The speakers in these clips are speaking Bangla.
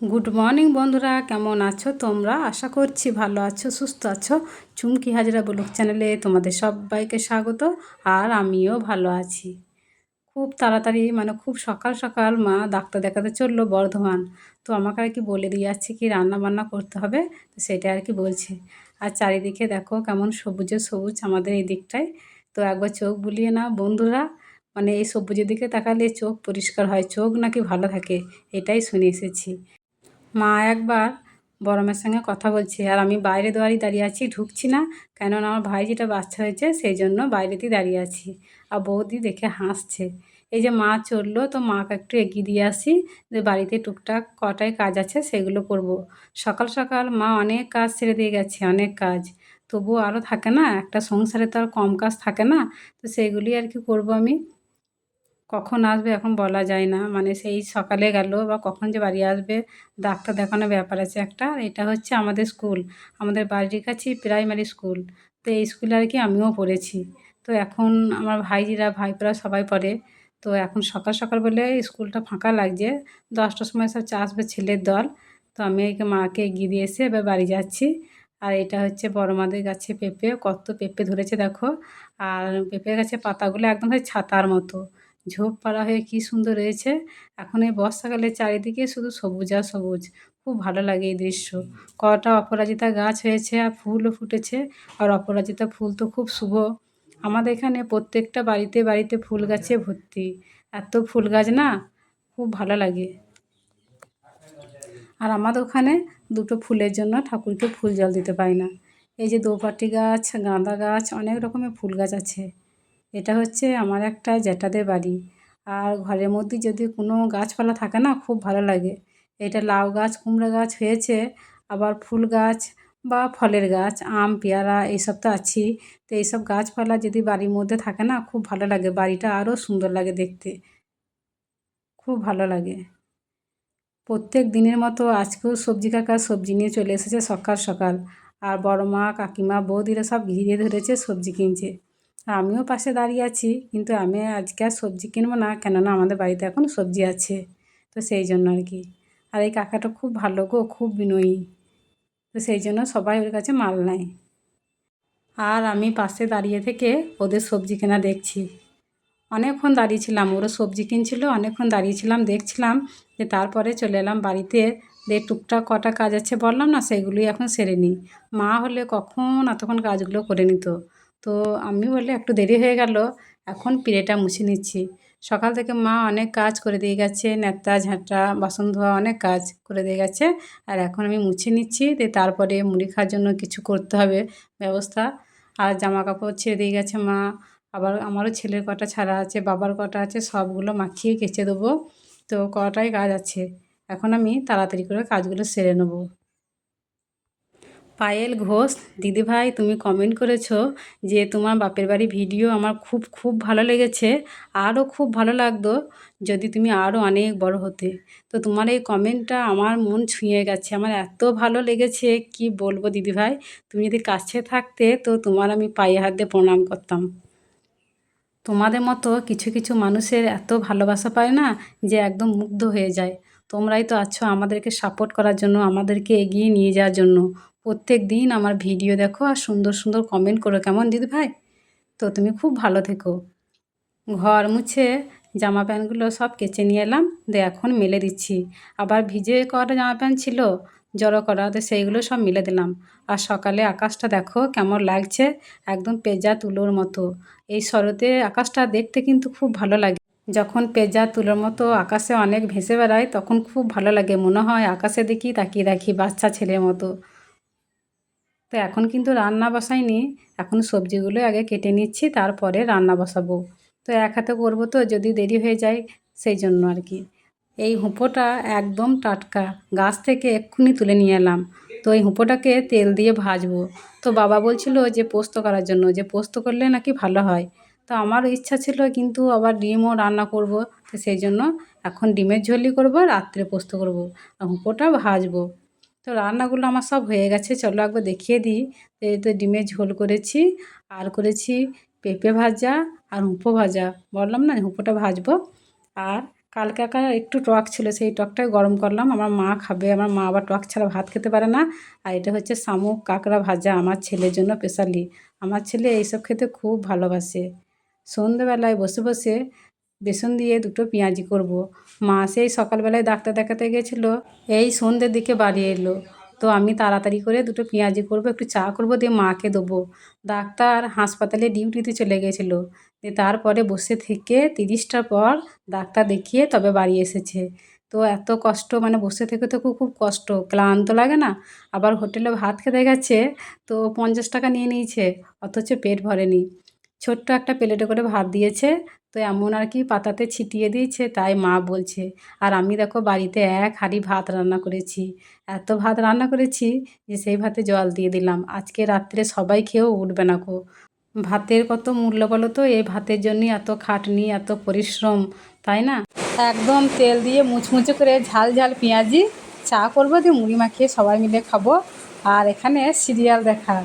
গুড মর্নিং বন্ধুরা। কেমন আছো তোমরা? আশা করছি ভালো আছো, সুস্থ আছো। চুমকি হাজরা ব্লগ চ্যানেলে তোমাদের সবাইকে স্বাগত, আর আমিও ভালো আছি। খুব তাড়াতাড়ি মানে খুব সকাল সকাল মা ডাক্তার দেখাতে চলল বর্ধমান। তো আমাকে আর কি বলে দিয়ে যাচ্ছে কি রান্না বান্না করতে হবে, তো সেটা আর কি বলছে। আর চারিদিকে দেখো কেমন সবুজে সবুজ আমাদের এই দিকটায়। তো একবার চোখ বুলিয়ে না বন্ধুরা। মানে এই সবুজের দিকে তাকালে চোখ পরিষ্কার হয়, চোখ নাকি ভালো থাকে, এটাই শুনে এসেছি। মা একবার বড় মেয়ের সঙ্গে কথা বলছে, আর আমি বাইরে দুয়ারই দাঁড়িয়ে আছি, ঢুকছি না, কেননা আমার ভাই যেটা বাচ্চা হয়েছে, সেই জন্য বাইরেতেই দাঁড়িয়ে আছি। আর বৌদি দেখে হাসছে, এই যে মা চলল, তো মাকে একটু এগিয়ে দিয়ে আসি, যে বাড়িতে টুকটাক কটাই কাজ আছে, সেগুলো করব। সকাল সকাল মা অনেক কাজ ছেড়ে দিয়ে গেছে, অনেক কাজ। তবুও আরও থাকে না, একটা সংসারে তো আর কম কাজ থাকে না, তো সেগুলি আর কি করব আমি। কখন আসবে এখন বলা যায় না। মানে সেই সকালে গেল বা কখন যে বাড়ি আসবে, ডাক্তার দেখানোর ব্যাপার আছে একটা। এটা হচ্ছে আমাদের স্কুল, আমাদের বাড়ির কাছেই প্রাইমারি স্কুল। তো এই স্কুলে আর কি আমিও পড়েছি। তো এখন আমার ভাইজিরা, ভাইপোরা সবাই পড়ে। তো এখন সকাল সকাল বলে স্কুলটা ফাঁকা লাগছে। দশটার সময় সব চা আসবে ছেলের দল। তো আমি মাকে এগিয়ে দিয়ে এসে এবার বাড়ি যাচ্ছি। আর এটা হচ্ছে বড় মাদের গাছে পেঁপে, কত পেঁপে ধরেছে দেখো। আর পেঁপে গাছে পাতাগুলো একদম ছাতার মতো। ঝোপ পাড়া হয়ে কি সুন্দর রয়েছে। এখন এই বর্ষাকালে চারিদিকে শুধু সবুজ আর সবুজ। খুব ভালো লাগে এই দৃশ্য। কটা অপরাজিতা গাছ হয়েছে আর ফুলও ফুটেছে। আর অপরাজিতা ফুল তো খুব শুভ। আমাদের এখানে প্রত্যেকটা বাড়িতে বাড়িতে ফুল গাছে ভর্তি। এত ফুল গাছ না? খুব ভালো লাগে। আর আমাদের ওখানে দুটো ফুলের জন্য ঠাকুরকে ফুল জল দিতে পারি না। এই যে দোপাটি গাছ, গাঁদা গাছ, অনেক রকমের ফুল গাছ আছে। এটা হচ্ছে আমার একটা জ্যাঠাদের বাড়ি। আর ঘরের মধ্যে যদি কোনো গাছপালা থাকে না, খুব ভালো লাগে। এটা লাউ গাছ, কুমড়ো গাছ হয়েছে, আবার ফুল গাছ বা ফলের গাছ, আম, পেয়ারা এইসব তো আছেই। তো এইসব গাছপালা যদি বাড়ির মধ্যে থাকে না, খুব ভালো লাগে। বাড়িটা আরও সুন্দর লাগে দেখতে। খুব ভালো লাগে। প্রত্যেক দিনের মতো আজকেও সবজি কাকা সবজি নিয়ে চলে এসেছে সকাল সকাল। আর বড় মা, কাকিমা, বৌদিরা সব ঘিরে ধরেছে সবজি কিনছে। আমিও পাশে দাঁড়িয়ে আছি, কিন্তু আমি আজকে আর সবজি কিনবো না, কেননা আমাদের বাড়িতে এখন সবজি আছে, তো সেই জন্য আর কি। আর এই কাকাটা খুব ভালো গো, খুব বিনয়ী, তো সেই জন্য সবাই ওর কাছে মাল নেয়। আর আমি পাশে দাঁড়িয়ে থেকে ওদের সবজি কেনা দেখছি। অনেকক্ষণ দাঁড়িয়েছিলাম, ওরা সবজি কিনছিল, অনেকক্ষণ দাঁড়িয়েছিলাম, দেখছিলাম যে তারপরে চলে এলাম বাড়িতে, যে টুকটাক কটা কাজ আছে বললাম না, সেগুলোই এখন সেরে নিই। মা হলে কখন এতক্ষণ কাজগুলো করে নিত? তো আমি বলে একটু দেরি হয়ে গেল, এখন পিড়েটা মুছে নিচ্ছি। সকাল থেকে মা অনেক কাজ করে দিয়ে গেছে, নেতা, ঝাঁটা, বাসন ধোয়া অনেক কাজ করে দিয়ে গেছে, আর এখন আমি মুছে নিচ্ছি, দিয়ে তারপরে মুড়ি খাওয়ার জন্য কিছু করতে হবে ব্যবস্থা। আর জামা কাপড় ছেড়ে দিয়ে গেছে মা, আবার আমারও ছেলের কটা ছাড়া আছে, বাবার কটা আছে, সবগুলো মাখিয়ে কেচে দেবো। তো কটাই কাজ আছে, এখন আমি তাড়াতাড়ি করে কাজগুলো সেরে নেব। পায়েল ঘোষ, দিদিভাই, তুমি কমেন্ট করেছ যে তোমার বাপের বাড়ি ভিডিও আমার খুব খুব ভালো লেগেছে, আরও খুব ভালো লাগতো যদি তুমি আরও অনেক বড় হতে। তো তোমার এই কমেন্টটা আমার মন ছুঁয়ে গেছে, আমার এত ভালো লেগেছে, কি বলব দিদিভাই? তুমি যদি কাছে থাকতে তো তোমার আমি পায়ে হাত দিয়ে প্রণাম করতাম। তোমাদের মতো কিছু কিছু মানুষের এত ভালোবাসা পায় না যে একদম মুগ্ধ হয়ে যায়। তোমরাই তো আছো আমাদেরকে সাপোর্ট করার জন্য, আমাদেরকে এগিয়ে নিয়ে যাওয়ার জন্য। প্রত্যেক দিন আমার ভিডিও দেখো আর সুন্দর সুন্দর কমেন্ট করো, কেমন দিদি ভাই? তো তুমি খুব ভালো থেকো। ঘর মুছে জামা প্যান্টগুলো সব কেচে নিয়ে এলাম দিয়ে এখন মেলে দিচ্ছি। আবার ভিজে করা জামা প্যান্ট ছিল, জড়ো করা তো সেইগুলো সব মেলে দিলাম। আর সকালে আকাশটা দেখো কেমন লাগছে, একদম পেজা তুলোর মতো। এই শরতে আকাশটা দেখতে কিন্তু খুব ভালো লাগে। যখন পেজা তুলোর মতো আকাশে অনেক ভেসে বেড়ায়, তখন খুব ভালো লাগে। মনে হয় আকাশে দেখি তাকিয়ে রাখি বাচ্চা ছেলের মতো। তো এখন কিন্তু রান্না বসাইনি। এখন সবজিগুলো আগে কেটে নিচ্ছি, তারপরে রান্না বসাবো। তো এক হাতে করব তো, যদি দেরি হয়ে যায় সেই জন্য আর কি। এই হুঁপোটা একদম টাটকা। গাছ থেকে এক্ষুনি তুলে নিয়ে এলাম। তো এই হুঁপোটাকে তেল দিয়ে ভাজবো। তো বাবা বলছিল যে, পোস্ত করার জন্য। যে পোস্ত করলে নাকি ভালো হয়। তো আমারও ইচ্ছা ছিল কিন্তু আবার ডিমও রান্না করব। তো সেই জন্য এখন ডিমের ঝোলই করব রাত্রে পোস্ত করব। আর হুঁপোটা ভাজবো। তো রান্নাগুলো আমার সব হয়ে গেছে। চলো একবার দেখিয়ে দিই। এই তো ডিমের ঝোল করেছি। আর করেছি পেঁপে ভাজা আর হুঁপো ভাজা। বললাম না, হুঁপোটা ভাজবো। আর কালকেকার একটু টক ছিল, সেই টকটাই গরম করলাম। আমার মা খাবে, আমার মা আবার টক ছাড়া ভাত খেতে পারে না। আর এটা হচ্ছে শামুক কাঁকড়া ভাজা আমার ছেলের জন্য স্পেশালি আমার ছেলে এইসব খেতে খুব ভালোবাসে। সন্ধেবেলায় বসে বসে বেসন দিয়ে দুটো পেঁয়াজি করব। মা সেই সকালবেলায় ডাক্তার দেখাতে গেছিল, এই সন্ধ্যের দিকে বাড়ি এলো। তো আমি তাড়াতাড়ি করে দুটো পেঁয়াজি করব, একটু চা করব, দিয়ে মাকে দেবো। ডাক্তার হাসপাতালে ডিউটিতে চলে গেছিল। দিয়ে তারপরে বসে থেকে তিরিশটার পর ডাক্তার দেখিয়ে তবে বাড়ি এসেছে। তো এত কষ্ট মানে বসে থেকে তো খুব কষ্ট, ক্লান্ত লাগে না? আবার হোটেলে ভাত খেতে গেছে, তো পঞ্চাশ টাকা নিয়ে নিয়েছে, অথচ পেট ভরেনি। ছোট্ট একটা প্লেটে করে ভাত দিয়েছে তো এমন আর কি পাতাতে ছিটিয়ে দিয়েছে, তাই মা বলছে, আর আমি দেখো বাড়িতে এক হাঁড়ি ভাত রান্না করেছি। এত ভাত রান্না করেছি যে সেই ভাতে জল দিয়ে দিলাম। আজকে রাত্রে সবাই খেয়েও উঠবে না কো ভাতের কত মূল্য বলো তো? এই ভাতের জন্যই এত খাটনি, এত পরিশ্রম, তাই না? একদম তেল দিয়ে মুচমুচে করে ঝাল ঝাল পেঁয়াজি, চা করব দিয়ে মুড়ি মাখিয়ে সবাই মিলে খাব। আর এখানে সিরিয়াল দেখা।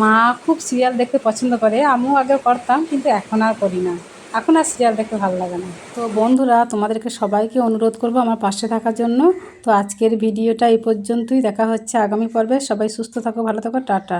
মা খুব সিরিয়াল দেখতে পছন্দ করে, আমিও আগে করতাম, কিন্তু এখন আর করি না। এখন আর সিরিয়াল দেখতে ভালো লাগে না। তো বন্ধুরা, তোমাদেরকে সবাইকে অনুরোধ করব আমার পাশে থাকার জন্য। তো আজকের ভিডিওটা এই পর্যন্তই। দেখা হচ্ছে আগামী পর্বে। সবাই সুস্থ থাকো, ভালো থাকো, টাটা।